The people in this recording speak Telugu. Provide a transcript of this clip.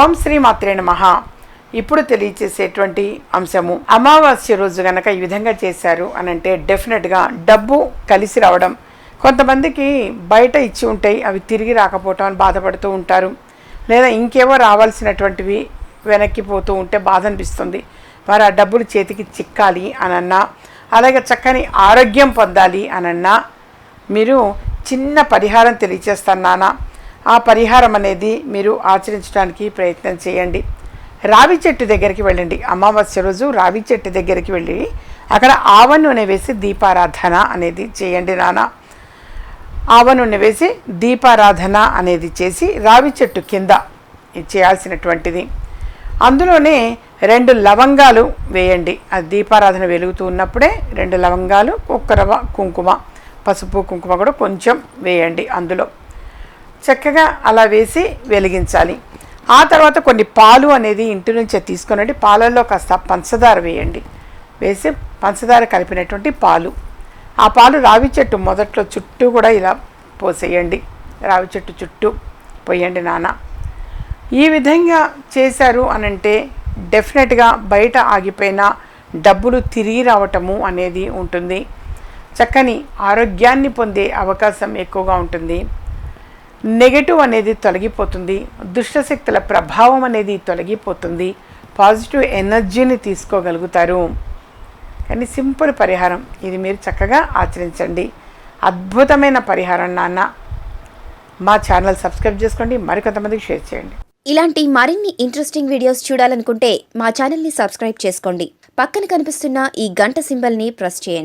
ఓం శ్రీ మాత్రే మహా ఇప్పుడు తెలియచేసేటువంటి అంశము అమావాస్య రోజు గనక ఈ విధంగా చేశారు అని అంటే డెఫినెట్గా డబ్బు కలిసి రావడం. కొంతమందికి బయట ఇచ్చి ఉంటాయి అవి తిరిగి రాకపోవటం అని బాధపడుతూ ఉంటారు. లేదా ఇంకేవో రావాల్సినటువంటివి వెనక్కి పోతూ ఉంటే బాధ అనిపిస్తుంది. వారు ఆ డబ్బులు చేతికి చిక్కాలి అనన్నా అలాగే చక్కని ఆరోగ్యం పొందాలి అనన్నా మీరు చిన్న పరిహారం తెలియచేస్తాను నానా ఆ పరిహారం అనేది మీరు ఆచరించడానికి ప్రయత్నం చేయండి. రావి చెట్టు దగ్గరికి వెళ్ళండి. అమావాస్య రోజు రావి చెట్టు దగ్గరికి వెళ్ళి అక్కడ ఆవ నూనె వేసి దీపారాధన అనేది చేయండి నాన్న. ఆవ నూనె వేసి దీపారాధన అనేది చేసి రావి చెట్టు కింద ఇది చేయాల్సినటువంటిది. అందులోనే రెండు లవంగాలు వేయండి. అది దీపారాధన వెలుగుతూ ఉన్నప్పుడే రెండు లవంగాలు కుక్కరవ కుంకుమ పసుపు కుంకుమ కూడా కొంచెం వేయండి అందులో. చక్కగా అలా వేసి వెలిగించాలి. ఆ తర్వాత కొన్ని పాలు అనేది ఇంటి నుంచే తీసుకునండి. పాలల్లో కాస్త పంచదార వేయండి. వేసి పంచదార కలిపినటువంటి పాలు. ఆ పాలు రావి చెట్టు మొదట్లో చుట్టూ కూడా ఇలా పోసేయండి. రావి చెట్టు చుట్టూ పోయండి నాన్న. ఈ విధంగా చేశారు అనంటే డెఫినెట్గా బయట ఆగిపోయిన డబ్బులు తిరిగి రావటము అనేది ఉంటుంది. చక్కని ఆరోగ్యాన్ని పొందే అవకాశం ఎక్కువగా ఉంటుంది. నెగటివ్ అనేది తొలగిపోతుంది దుష్టశక్తుల ప్రభావం అనేది తొలగిపోతుంది పాజిటివ్ ఎనర్జీని తీసుకోగలుగుతారు. కానీ సింపుల్ పరిహారం ఇది మీరు చక్కగా ఆచరించండి. అద్భుతమైన పరిహారం నాన్న. మా ఛానల్ సబ్స్క్రైబ్ చేసుకోండి మరికొంతమందికి షేర్ చేయండి. ఇలాంటి మరిన్ని ఇంట్రెస్టింగ్ వీడియోస్ చూడాలనుకుంటే మా ఛానల్ని సబ్స్క్రైబ్ చేసుకోండి. పక్కన కనిపిస్తున్న ఈ గంట సింబల్ని ప్రెస్ చేయండి.